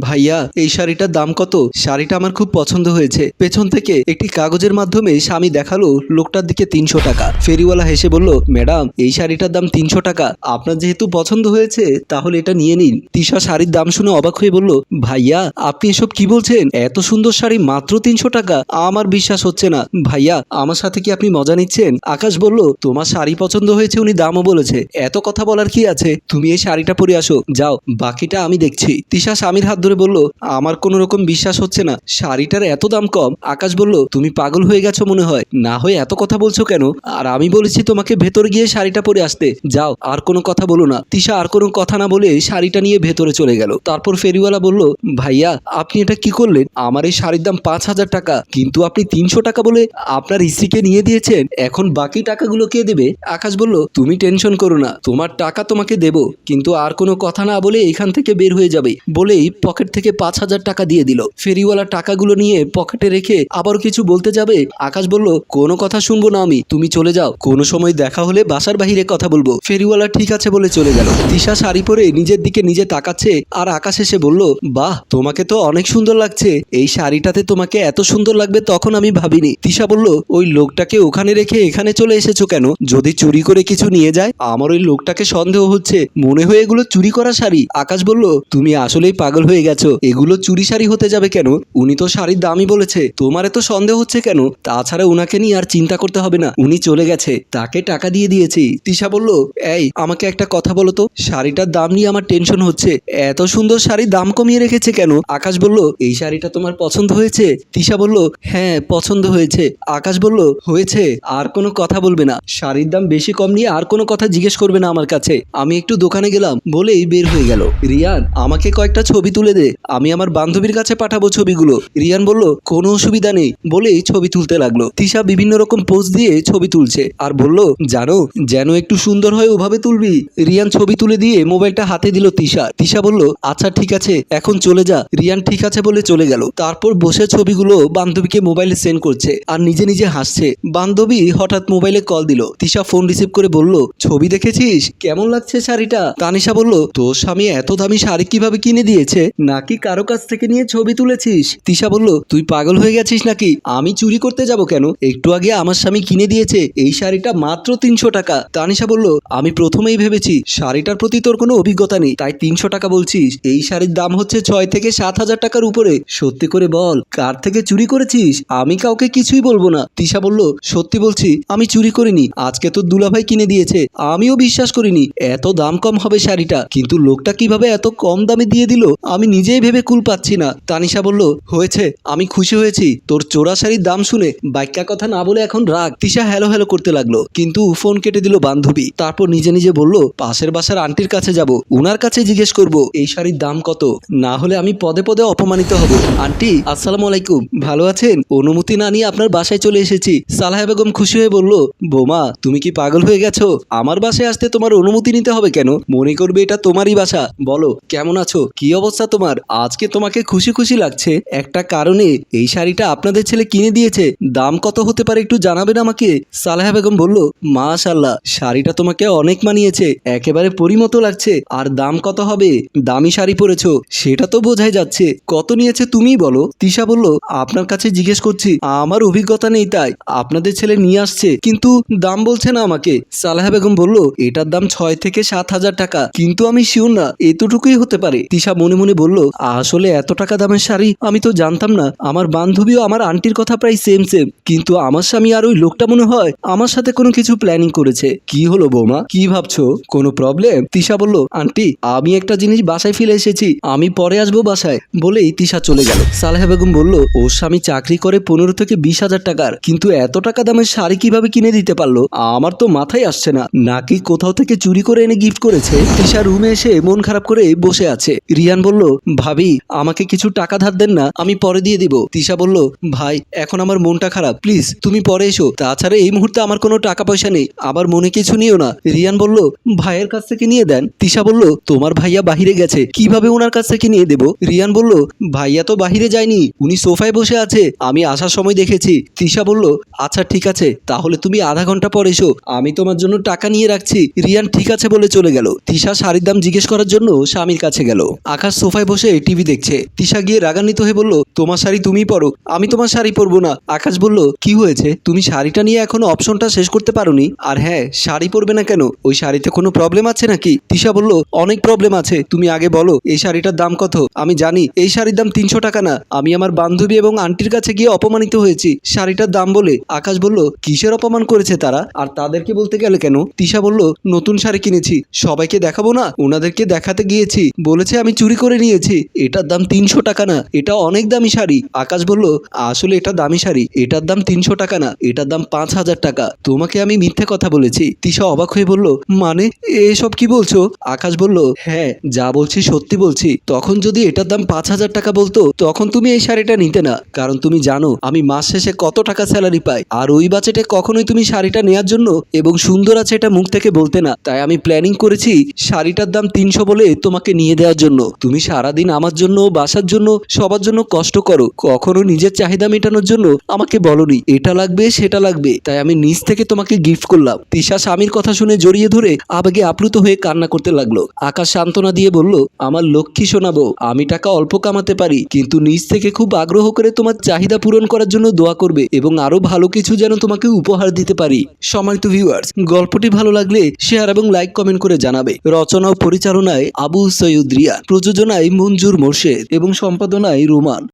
ভাইয়া, এই শাড়িটার দাম কত? শাড়িটা আমার খুব পছন্দ হয়েছে। পেছন থেকে একটি কাগজের মাধ্যমে স্বামী দেখাল লোকটার দিকে তিনশো টাকা। ফেরিওয়ালা হেসে বলল, ম্যাডাম, এই শাড়িটার দাম তিনশো টাকা। আপনার যেহেতু পছন্দ হয়েছে, তাহলে এটা নিয়ে নিন। তিশা শাড়ির দাম শুনে অবাক হয়ে বলল, ভাইয়া, আপনি এসব কি বলছেন? এত সুন্দর শাড়ি মাত্র তিনশো টাকা। আমার বিশ্বাস হচ্ছে না। ভাইয়া, আমার সাথে কি আপনি মজা নিচ্ছেন? আকাশ বলল, তোমার শাড়ি পছন্দ হয়েছে উনি দামও বলেছে। এত কথা বলার কি আছে? তুমি এই শাড়িটা পরে আসো। যাও, বাকিটা আমি দেখছি। তিশা স্বামীর হাত ধরে বলল, আমার কোনো রকম বিশ্বাস হচ্ছে না। শাড়িটার এত দাম কম। আকাশ বলল, তুমি পাগল হয়ে গেছো মনে হয়। না হয়ে এত কথা বলছো কেন? আর আমি বলেছি তোমাকে ভেতর গিয়ে শাড়িটা পরে আসতে। যাও, আর কোনো কথা বলো না। তিশা আর কোনো কথা না বলে শাড়িটা নিয়ে ভেতরে চলে গেল। তারপর ফেরিওয়ালা বলল, ভাইয়া, আপনি এটা কি করলেন? আমার এই শাড়ির দাম পাঁচ হাজার টাকা। কিন্তু আপনি তিনশো টাকা বলে আপনার স্ত্রীকে নিয়ে দিয়েছেন। এখন বাকি টাকাগুলো কে দেবে? আকাশ বলল, তুমি টেনশন করো না। তোমার টাকা তোমাকে দেব। কিন্তু আর কোনো কথা না বলে এখান থেকে বের হয়ে যাবে। বলেই পকেট থেকে পাঁচ হাজার টাকা দিয়ে দিল। ফেরিওয়ালা টাকাগুলো নিয়ে পকেটে রেখে আবার কিছু বলতে যাবে, আকাশ বলল, কোনো কথা শুনব না আমি, তুমি চলে যাও। কোনো সময় দেখা হলে বাসার বাহিরে কথা বলব। ফেরিওয়ালা ঠিক আছে বলে চলে গেল। তিশা শাড়ি পরে নিজের দিকে নিজে তাকাচ্ছে আর আকাশ এসে বলল, বাহ, তোমাকে তো অনেক সুন্দর লাগছে। এই শাড়িটাতে তোমাকে এত সুন্দর লাগবে তখন আমি ভাবিনি। তিশা বলল, ওই লোকটাকে ওখানে রেখে এখানে চলে এসেছ কেন? যদি চুরি করে কিছু নিয়ে যায়, আমার ওই লোকটাকে সন্দেহ হচ্ছে। মনে হয় এগুলো চুরি করা শাড়ি। আকাশ বলল, তুমি আসলেই পাগল হয়ে গেছো? এগুলো চুরি শাড়ি হতে যাবে কেন? উনি তো শাড়ির দামই বলেছে। তোমার এত সন্দেহ হচ্ছে কেন? তাছাড়া উনাকে নিয়ে আর চিন্তা করতে হবে না। উনি চলে গেছে। তাকে টাকা দিয়ে দিয়েছি। তিশা বলল, এই, আমাকে একটা কথা বলো তো। শাড়িটার দাম নিয়ে আমার টেনশন হচ্ছে। এত সুন্দর শাড়ির দাম কমিয়ে রেখেছে কেন? আকাশ বলল, এই শাড়িটা তোমার পছন্দ হয়েছে? তিশা বলল হ্যাঁ পছন্দ হয়েছে। আকাশ বলল, হয়েছে। আর কোনো কথা বলবে না। শাড়ির দাম বেশি কম নিয়ে আর কোনো কথা জিজ্ঞেস করবে না আমার কাছে। আমি একটু দোকানে গেলাম। বলেই বের হয়ে গেল। রিয়ান, আমাকে কয়েকটা ছবি তুলে দে। আমি আমার বান্ধবীর কাছে পাঠাবো ছবিগুলো। রিয়ান বলল, কোনো অসুবিধা নেই। বলেই ছবি তুলতে লাগল। তিশা বিভিন্ন রকম পোজ দিয়ে ছবি তুলছে। আর বলল, জানো, যেন একটু সুন্দর হয় ওভাবে তুলবি। রিয়ান ছবি তুলে দিয়ে মোবাইলটা হাতে দিল তিশা। তিশা বলল আচ্ছা ঠিক আছে, এখন চলে যা। রিয়ান ঠিক আছে বলে চলে গেল। তারপর বসে ছবিগুলো বান্ধবীকে মোবাইলে সেন্ড করছে। আর নিজে নিজে হাসছে। বান্ধবী হঠাৎ মোবাইলে কল দিল। তিশা ফোন রিসিভ করে বলল, ছবি দেখেছিস? কেমন লাগছে শাড়িটা? তানিশা বলল, তোর স্বামী এত দামি শাড়ি কীভাবে কিনে দিয়েছে? নাকি কারও কাছ থেকে নিয়ে ছবি তুলেছিস? তিশা বলল, তুই পাগল হয়ে গেছিস নাকি? আমি চুরি করতে যাব কেন? একটু আগে আমার স্বামী কিনে দিয়েছে, এই শাড়িটা মাত্র তিনশো টাকা। তানিশা বলল, আমি প্রথমেই ভেবেছি শাড়িটার প্রতি তোর কোনো অভিজ্ঞতা নেই, তাই তিনশো টাকা বলছিস। এই শাড়ির দাম হচ্ছে ছয় থেকে সাত হাজার টাকার উপরে। সত্যি করে বল, কার থেকে চুরি করেছিস? আমি কাউকে কিছুই বলব না। তিশা বলল, সত্যি বলছি, আমি চুরি করিনি। আজকে তো দুলাভাই কিনে দিয়েছে। আমিও বিশ্বাস করিনি, এত দাম কম হবে শাড়িটা, কিন্তু লোকটা কীভাবে এত কম দামে দিয়ে দিল? আমি নিজেই ভেবে কুল পাচ্ছি না। তানিশা বলল, হয়েছে, আমি খুশি হয়েছি। তোর চোরা শাড়ির দাম শুনে বাইকা কথা না বলে এখন রাগ। তিশা হ্যালো হ্যালো করতে লাগল, কিন্তু ফোন কেটে দিল বান্ধবী। তারপর নিজে নিজে বলল, পাশের বাসার আন্টির কাছে যাব। উনার কাছে জিজ্ঞেস করব, এই শাড়ির দাম কত? না হলে আমি পদে পদে অপমানিত হব। আন্টি, আসসালামু আলাইকুম। ভালো আছেন? অনুমতি না নিয়ে আপনার বাসায় চলে এসেছি। সালাহা বেগম খুশি হয়ে বলল, বোমা, তুমি কি পাগল হয়ে গেছো? আমার বাসায় আসতে তোমার অনুমতি নিতে হবে কেন? মনে করবে এটা তোমারই বাসা। বলো, কেমন আছো? কি অবস্থা তোমার। আজকে তোমাকে খুশি খুশি লাগছে। একটা কারণে এই শাড়িটা আপনাদের ছেলে কিনে দিয়েছে। দাম কত হতে পারে একটু জানাবেন আমাকে? সালেহা বেগম বলল মাশাল্লাহ শাড়িটা তোমাকে অনেক মানিয়েছে। একেবারে পরিমতো লাগছে। আর দাম কত হবে? দামি শাড়ি পরেছো। সেটা তো বোঝাই যাচ্ছে। কত নিয়েছে তুমি বলো। তিশা বলল, আপনার কাছে জিজ্ঞেস করছি। আমার অভিজ্ঞতা নেই তাই। আপনাদের ছেলে নিয়ে আসছে, কিন্তু দাম বলছে না আমাকে। সালেহা বেগম বলল, এটার দাম ছয় থেকে সাত হাজার টাকা। কিন্তু আমি শিওর না, এতটুকুই হতে পারে। তিশা মনে মনে বলল, আসলে এত টাকা দামের শাড়ি আমি তো জানতাম না। আমার বান্ধবীও আমার আন্টির কথা প্রায় সেম সেম কিন্তু আমার স্বামী আর ওই লোকটা মনে হয় আমার সাথে কোনো কিছু প্ল্যানিং করেছে। কি হলো বৌমা? কি ভাবছ? কোনো প্রবলেম তিশা বলল, আন্টি, আমি একটা জিনিস বাসায় ফেলে এসেছি। আমি পরে আসব বাসায়। বলেই তিশা চলে গেল। সালেহা বেগম বলল, ওর স্বামী চাকরি করে পনেরো থেকে বিশ হাজার টাকার, কিন্তু এত টাকা দামের শাড়ি কীভাবে কিনে দিতে পারল? আমার তো মাথায় আসছে না। নাকি কোথাও থেকে চুরি করে এনে গিফট করেছে? তিশা রুমে এসে মন খারাপ করে বসে আছে। রিয়ান বলল ভাবি, আমাকে কিছু টাকা ধার দেন না, আমি পরে দিয়ে দিব। তিশা বলল, ভাই, এখন আমার মনটা খারাপ, প্লিজ, তুমি পরে এসো। তাছাড়া এই মুহূর্তে আমার কোনো টাকা পয়সা নেই, আবার মনে কিছু নিও না। রিয়ান বলল, ভাইয়ের কাছ থেকে নিয়ে দেন। তিশা বলল, তোমার ভাইয়া বাহিরে গেছে, কীভাবে ওনার কাছ থেকে নিয়ে দেব? রিয়ান বলল, ভাইয়া তো বাহিরে যায়নি, উনি সোফায় বসে আছে, আমি আসার সময় দেখেছি। তিশা বলল আচ্ছা ঠিক আছে, তাহলে তুমি আধা ঘণ্টা পর এসো, আমি তোমার জন্য টাকা নিয়ে রাখছি। রিয়ান ঠিক আছে বলে চলে গেল। তিশা শাড়ির দাম জিজ্ঞেস করার জন্য স্বামীর কাছে গেল। আকাশ সোফায় সোফায় বসে টিভি দেখছে। তিশা গিয়ে রাগান্বিত হয়ে বলল, তোমার শাড়ি তুমি পরো, আমি তোমার শাড়ি পরবো না। আকাশ বলল, কি হয়েছে? তুমি শাড়িটা নিয়ে এখনও অপশনটা শেষ করতে পারোনি? আর হ্যাঁ শাড়ি পরবে না কেন? ওই শাড়িতে কোনো প্রবলেম আছে নাকি? তিশা বলল, অনেক প্রবলেম আছে, তুমি আগে বলো, এই শাড়িটার দাম কত? আমি জানি, এই শাড়ির দাম তিনশো টাকা না। আমি আমার বান্ধবী এবং আন্টির কাছে গিয়ে অপমানিত হয়েছি, শাড়িটার দাম বলে। আকাশ বলল, কিসের অপমান করেছে তারা? আর তাদেরকে বলতে গেলে কেন? তিশা বলল, নতুন শাড়ি কিনেছি, সবাইকে দেখাবো না? ওনাদেরকে দেখাতে গিয়েছি, বলেছে আমি চুরি করে নিয়েছি, এটার দাম তিনশো টাকা না, এটা অনেক দামি শাড়ি। আকাশ বলল, আসলে এটা দামি শাড়ি, এটার দাম তিনশো টাকা না, এটার দাম পাঁচ হাজার টাকা। তোমাকে আমি মিথ্যে কথা বলেছি। তিশা অবাক হয়ে বলল মানে এসব কি বলছো? আকাশ বলল হ্যাঁ যা বলছি সত্যি বলছি। তখন যদি এটার দাম পাঁচ হাজার টাকা বলতো, তখন তুমি এই শাড়িটা নিতে না। কারণ তুমি জানো, আমি মাস শেষে কত টাকা স্যালারি পাই। আর ওই বাজেটে কখনোই তুমি শাড়িটা নেওয়ার জন্য এবং সুন্দর আছে এটা মুখ থেকে বলতে না। তাই আমি প্ল্যানিং করেছি শাড়িটার দাম তিনশো বলে তোমাকে নিয়ে দেওয়ার জন্য। তুমি সারাদিন আমার জন্য, বাসার জন্য, সবার জন্য কষ্ট করো। কখনো নিজের চাহিদা মেটানোর জন্য আমাকে বলনি, এটা লাগবে, সেটা লাগবে। তাই আমি নিজ থেকে তোমাকে গিফট করলাম। তিশা স্বামীর কথা শুনে জড়িয়ে ধরে আবেগে আপ্লুত হয়ে কান্না করতে লাগল। আকাশ সান্ত্বনা দিয়ে বলল, আমার লক্ষ্মী শোনাবো, আমি টাকা অল্প কামাতে পারি, কিন্তু নিজ থেকে খুব আগ্রহ করে তোমার চাহিদা পূরণ করার জন্য দোয়া করবে এবং আরও ভালো কিছু যেন তোমাকে উপহার দিতে পারি। সম্মানিত ভিউয়ার্স গল্পটি ভালো লাগলে শেয়ার এবং লাইক কমেন্ট করে জানাবে। রচনা ও পরিচালনায় আবু সৈয়দ রিয়া। প্রযোজনায় মঞ্জুর মোর্শেদ এবং সম্পাদনায় রোমান।